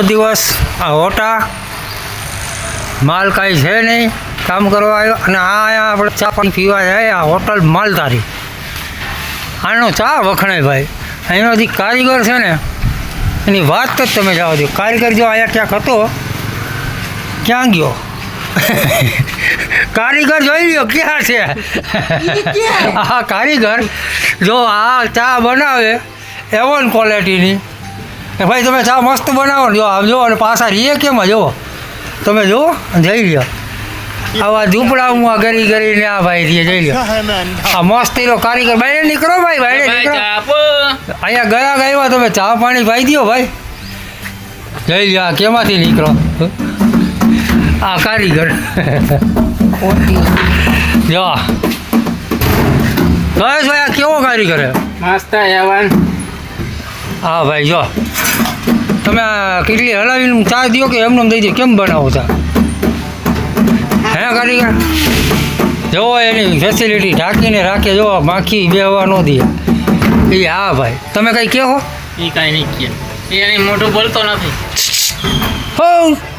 દિવસ આ હોટા માલ કાંઈ છે નહીં કામ કરવા આવ્યો અને આ અહીંયા આપણે ચા પાણી પીવા જાય આ હોટલ માલધારી. આનો ચા વખણાય ભાઈ. અહીંનો જે કારીગર છે ને એની વાત જ તમે જાઓ છો કારીગર જો અહીંયા ક્યાંક હતો ક્યાં ગયો? કારીગર જોઈ લો ક્યાં છે? આ કારીગર જો આ ચા બનાવે એવન ક્વોલિટીની કે ભાઈ તમે ચા મસ્ત બનાવો જો આમ જો અને પાછા રહીએ કેમ જુઓ તમે જુઓ જઈ લ્યો. આવા ઝૂંપડામાં ગરી ગરીને આ ભાઈ રહીએ જઈ લ્યો. આ મસ્ત એનો કારીગર. ભાઈ નીકળો ભાઈ ભાઈ નીકળો. અહીંયા ગયા ગયા તમે ચા પાણી ભાઈ દો ભાઈ. જઈ લ્યો આ કેમાંથી નીકળો? આ કારીગર. જો ભાઈ આ કેવો કારીગર હે મસ્ત યવન હા ભાઈ જો. તમે આ કેટલી હલાવીને ચા દો કે એમને દઈ દે? કેમ બનાવો ચા? હે કારીગર જોવો એની ફેસિલિટી ઢાંકીને રાખે જો માખી બેહવા ન દે. એ હા ભાઈ. તમે કંઈ કહો? એ કાંઈ નહીં કહે. એ એની મોઢું બોલતો નથી. હો.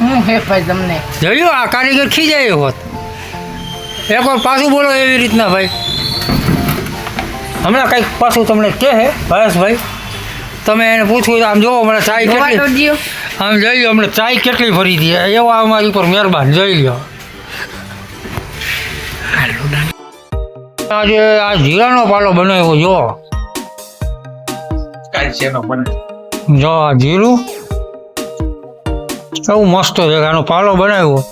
હું હે ભાઈ તમને? જોયું આ કારીગર ખીજાય હોત. એકવાર પાછું બોલો એવી રીતના ભાઈ. હમણાં કંઈક પાછું તમને કહે હે ભાઈ તમે એને પૂછવું આમ જોવો મને ચાય કેટલી આમ જોઈ લો અમને ચાય કેટલી ભરી દે એવા અમારી ઉપર મહેરબાન જોઈ લો આજે આ જીરાનો પાલો બનાવ્યો જો. જો આ જીરું. એવું મસ્ત છે આનો પાલો બનાવ્યો.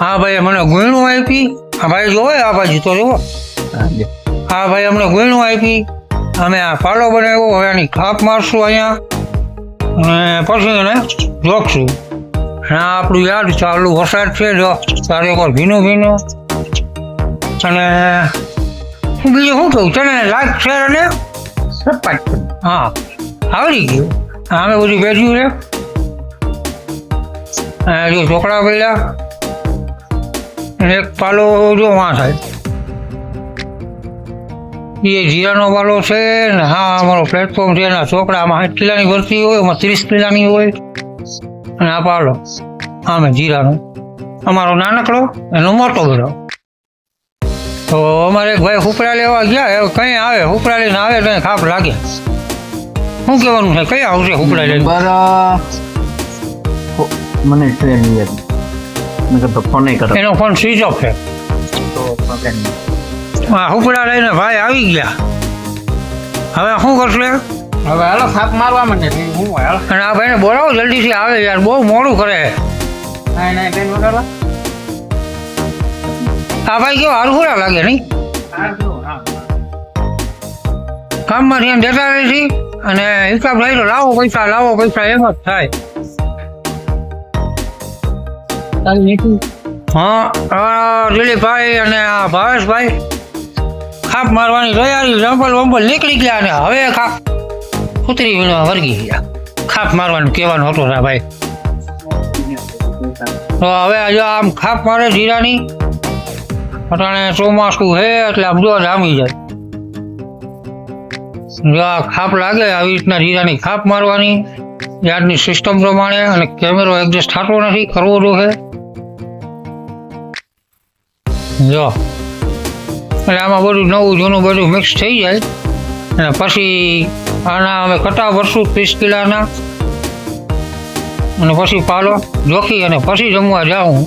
હા ભાઈ મને ગુણું આપી. આ ભાઈ જોવે આ બાજુ તો જોવો. હા ભાઈ અમને ગુણું આપી. અમે આ પાલો બનાવ્યો, હવે આની ખાપ મારશું અહીંયા. અને પછી એને જોખશું. હા આપણું યાદ ચાલુ વરસાદ છે, જો. તારે એકવાર ભીનું ભીનું. અને બીજું શું કહું તને લાઈક છે અને હા, આવડી ગયું. આમે બધું ભેજ્યું છે. જો ચોકડા પડ્યા. એક પાલો જો વાં થાય એ જીરાનો વાલો છે ને હા અમારો પ્લેટફોર્મ છે એના ચોકડામાં સાઠ કિલાની ભરતી હોય એમાં ત્રીસ કિલાની હોય. અને આ પાલો આમે જીરાનો. અમારો નાનકડો એનો મોટો બધો તો અમારે એક ભાઈ હુપડા લેવા ગયા એ કંઈ આવે હુપડા લઈને આવે તો ખાપ લાગે. શું કહેવાનું છે કઈ આવશે હુપડા લઈને? મને ટ્રેન યાદ નકર તો ફોન કરો. એનો ફોન સ્વિચ ઓફ છે. તો problem નહીં. હા હુપડા લઈને ભાઈ આવી ગયા. હવે શું કરશે? હવે હાલો થાપ મારવા છે. હું હાલો. અને આ ભાઈને બોલાવો જલ્દીથી આવે યાર બહુ મોડું કરે. નાઈ નાઈ બેન બોલાવો આ ભાઈ કેવો હરખુરા લાગે નહીં? કામમાં ધ્યાન દેતા નથી અને હિસાબ લઈ લો લાવો પૈસા લાવો પૈસા એમ જ થાય. હા દિલીપભાઈ અને આ ભાવેશભાઈ. ખાપ મારવાની તૈયારી રંપલ વંપલ નીકળી ગયા અને હવે ખાપ કૂતરી વિના વર્ગી ગયા. ખાપ મારવાનું કહેવાનું હતું ના ભાઈ. તો હવે જો આમ ખાપ મારે જીરાની અટાણે ચોમાસું હે એટલે આમ જો જામી જાય. જો આ ખાપ લાગે આવી રીતના જીરાની ખાપ મારવાની, યાદની સિસ્ટમ પ્રમાણે અને કેમેરો એડજસ્ટ થતો નથી, કરવો જોઈએ જો. એટલે આમાં બધું નવું જૂનું બધું મિક્સ થઈ જાય. અને પછી આના અમે કટા ભરશું ત્રીસ કિલાના. અને પછી પાલો જોખી અને પછી જમવા જાઉં.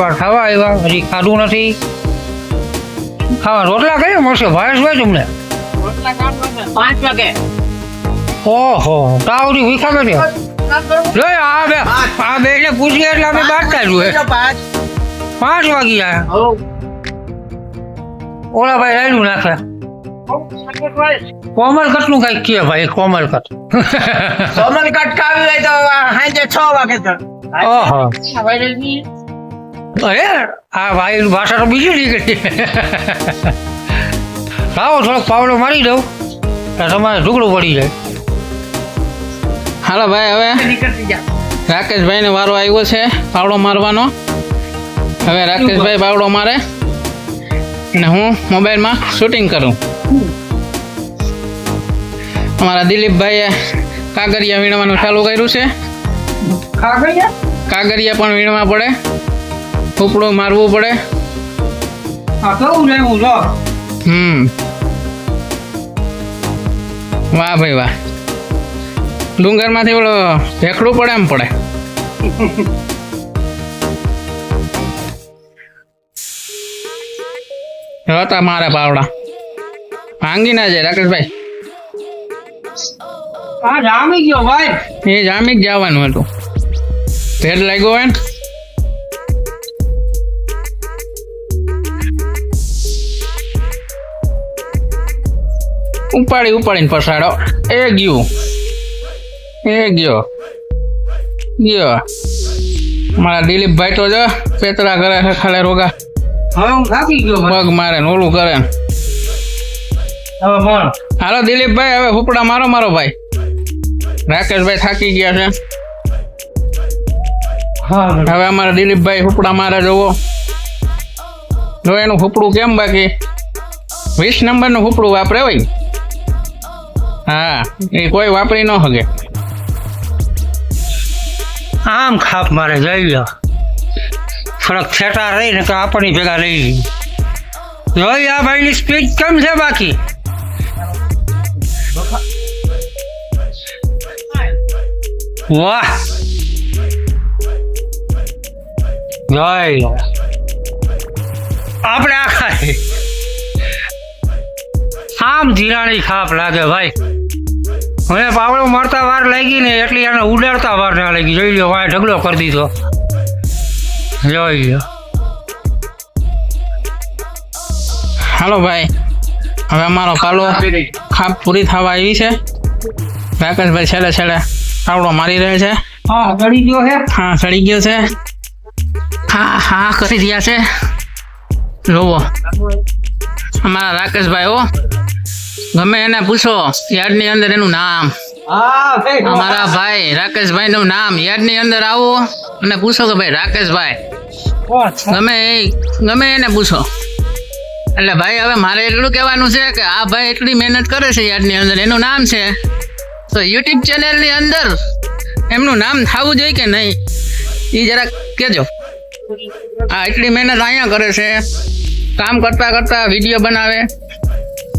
બાર ખાવા આવ્યા હજી ખાધું નથી. ખાવા રોટલા કઈ મળશે? ભાવેશભાઈ તમને? પાંચ વાગે. ઓહો તાવડી ભીખા કરે જો આ બે આ પૂછીએ એટલે અમે બાદ કાઢ્યું પાંચ. વાગી ગયા ઓલા ભાઈ રાયડું નાખે. કોમલ કટનું કંઈક કે ભાઈ કોમલ કટ. કોમલ કટ ખાવી હોય તો સાંજે છ વાગે તો. ઓહો. અરે આ ભાઈ ભાષા તો બીજી નીકળી લાવો થોડોક પાવડો મારી દઉં. તો તમારે ઢુકડું પડી જાય. હાલો ભાઈ હવે રાકેશભાઈ ને રાકેશભાઈને વારો આવ્યો છે પાવડો મારવાનો. હવે રાકેશભાઈ પાવડો મારે. અને હું મોબાઈલમાં શૂટિંગ કરું. અમારા દિલીપભાઈએ કાગરિયા વીણવાનું ચાલુ કર્યું છે. કાગરિયા પણ વીણવા પડે. ઉપડું મારવું પડે. હમ. વાહ ભાઈ વાહ. ડુંગરમાંથી ઓલો ભેખડું પડે એમ પડે. હતા મારા પાવડા ભાંગી ના જાય રાકેશભાઈ. આ જામી ગયો ભાઈ. એ જામી જ જવાનું હતું. ભેદ લાગ્યો હોય ને? ઉપાડી ઉપાડીને પસાડો એ ગયું. એ ગયો. ગયો. મારા દિલીપભાઈ તો જો પેતરા કરે છે ખાલે રોગા. હવે હું થાકી ગયો પગ મારે ને ઓલું કરે. હવે હાલો દિલીપભાઈ હવે ફૂપડા મારો મારો ભાઈ. રાકેશભાઈ થાકી ગયા છે. હવે અમારે દિલીપભાઈ ફૂપડા મારે જોવો. જો એનું ફૂપડું કેમ બાકી? વીસ નંબરનું ફૂપડું વાપરે હોય. હા એ કોઈ વાપરી ન શકે. આમ ખાપ મારે જઈ ગયો થોડાક છેટા રહી ને તો આપણી ભેગા ગઈ. જોઈ, આ ભાઈની સ્પીડ કેમ છે બાકી? વાહ! જોઈ આપણે આખા આમ ધીરાણી ખાપ લાગે ભાઈ. હવે પાવડો મળતા વાર લાગી ને એટલી એને ઉડાડતા વાર ના લાગી. જોઈ લો વાય ઢગલો કરી દીધો. જોઈ લ્યો હાલો ભાઈ. હવે અમારો પાલો ખાપ પૂરી થવા આવી છે. રાકેશભાઈ છેલ્લે છેલ્લે આવડો મારી રહે છે. હા સડી ગયો છે. હા સડી ગયો છે. હા હા કરી રહ્યા છે. જોવો અમારા રાકેશભાઈ હો. ગમે એને પૂછો યાર્ડની અંદર એનું નામ. અમારા ભાઈ રાકેશભાઈ નું નામ યાર્ડની અંદર આવો અને પૂછો કે ભાઈ રાકેશભાઈ ગમે એ ગમે એને પૂછો. એટલે ભાઈ હવે મારે એટલું કહેવાનું છે કે આ ભાઈ એટલી મહેનત કરે છે યાદની અંદર. એનું નામ છે. તો યુટ્યુબ ચેનલની અંદર એમનું નામ થવું જોઈએ કે નહીં એ જરાક કહેજો. આ એટલી મહેનત અહીંયા કરે છે. કામ કરતા કરતા વીડિયો બનાવે.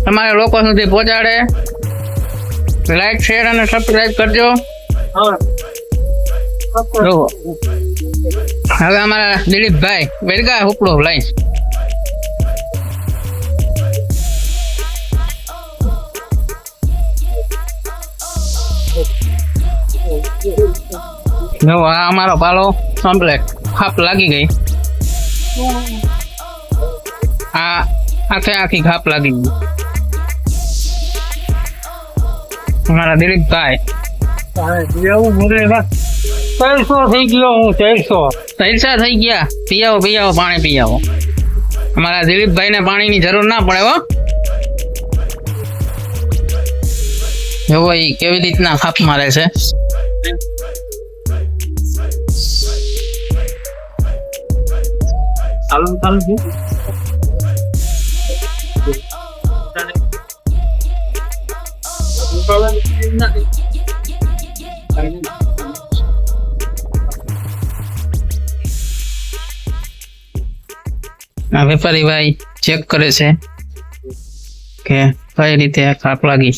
તમારે લોકો સુધી પહોંચાડે. લાઈક શેર અને સબસ્ક્રાઇબ કરજો. હવે અમારા દિલીપભાઈ વેરગા ઉપડો લઈ જો આ અમારો પાલો કમ્પ્લેટ ખાપ લાગી ગઈ. આ આખે આખી ખાપ લાગી ગઈ. અમારા દિલીપભાઈ એવું બોલે થઈ ગયો હું ચારસો. પૈસા થઈ ગયા. પીયાવો પીયાવો પાણી પીયાવો અમારા દિલીપભાઈને પાણીની જરૂર ના પડે હો. જોવો એ કેવી રીતના ખાપ મારે છે. ચાલુ ચાલુ આ વેપારી ભાઈ ચેક કરે છે કે કઈ રીતે આ ખાપ લાગી.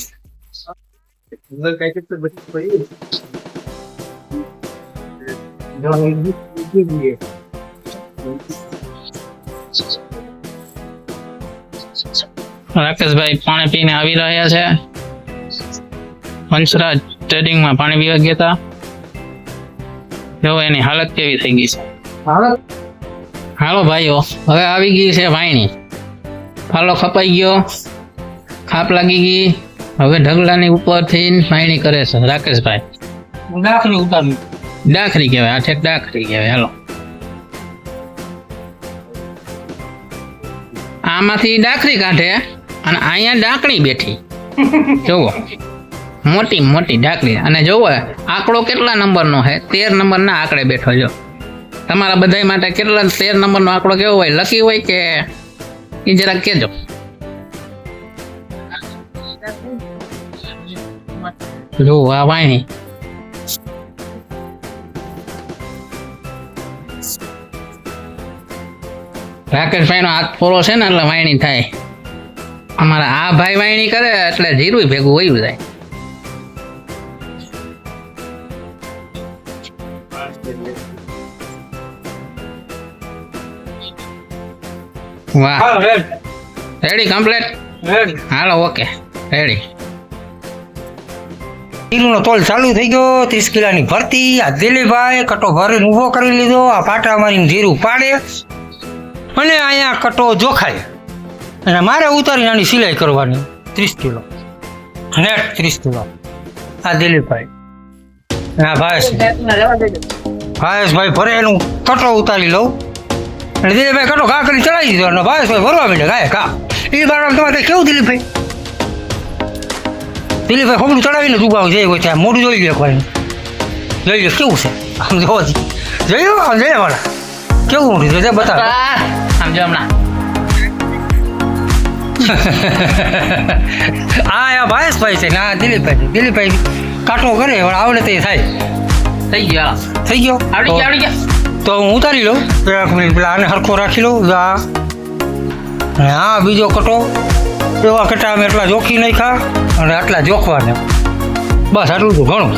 રાકેશભાઈ પાણી પીને આવી રહ્યા છે. વંશરાજ ટ્રેડિંગમાં પાણી પીવા ગયા હતા જો એની હાલત કેવી થઈ ગઈ છે? હાલો ભાઈઓ હવે આવી ગઈ છે વાયણી. ફાલો ખપાઈ ગયો ખાપ લાગી ગઈ. હવે ઢગલાની ઉપરથી વાયણી કરે છે રાકેશભાઈ. ડાખરી ઉતારવી. ડાખરી કહેવાય આ ઠેક ડાખરી કહેવાય હાલો. આમાંથી ડાખરી કાઢે અને અહીંયા ડાકણી બેઠી. જોવો મોટી મોટી ઢાકરી અને જુઓ આંકડો કેટલા નંબરનો છે? તેર નંબરના આંકડે બેઠો જો તમારા બધા માટે કેટલા તેર નંબરનો આંકડો કેવો હોય? લકી હોય કે એ જરાક કહેજો. જો, આ વાણી. રાકેશભાઈ નો હાથ પૂરો છે ને એટલે વાયણી થાય. અમારા આ ભાઈ વાયણી કરે એટલે જીરું ભેગું હોય જાય. વાહ. હા ready. Ready complete ready. Hello okay ready. હીરુનો તોલ ચાલુ થઈ ગયો ત્રીસ કિલાની ભરતી. આ દિલીપભાઈ કટો ભરીને ઊભો કરી લીધો આ પાટા મારીને ધીરું પાડે. અને અહીંયા કટો જોખાય. અને મારે ઉતારીને આની સિલાઈ કરવાની ત્રીસ કિલો. નેટ ત્રીસ કિલો. આ દિલીપભાઈ. હા ભાઈ ભાઈ ભરે એનું કટો ઉતારી લઉં. દિલીપભાઈ કટો ઘા કરી ચડાવી દીધો અને ભાવેશભાઈ ભરવા માંડે ગાય ઘા એ બાર તમારે કેવું દિલીપભાઈ? દિલીપભાઈ ખોબડું ચડાવીને ઊભા જઈ હોય ત્યાં મોઢું જોઈ લે કોઈ જોઈ લે કેવું છે? આમ જોવો જોયું આમ જઈએ વાળા. કેવું મોઢું જોઈ બતાવ. જો હમણાં. આ આ ભાઈ છે ના દિલીપભાઈ દિલીપભાઈ કાંટો કરે આવડે તે થાય. થઈ ગયો. થઈ ગયો? આવડી ગયા આવડી ગયા. તો હું ઉતારી લઉં. એક મિનિટ, પેલા આને સરખો રાખી લઉં આ અને બીજો કટો. એવા કટા અમે એટલા જોખી નાખ્યા અને આટલા જોખવાને. બસ આટલું તો ઘણું.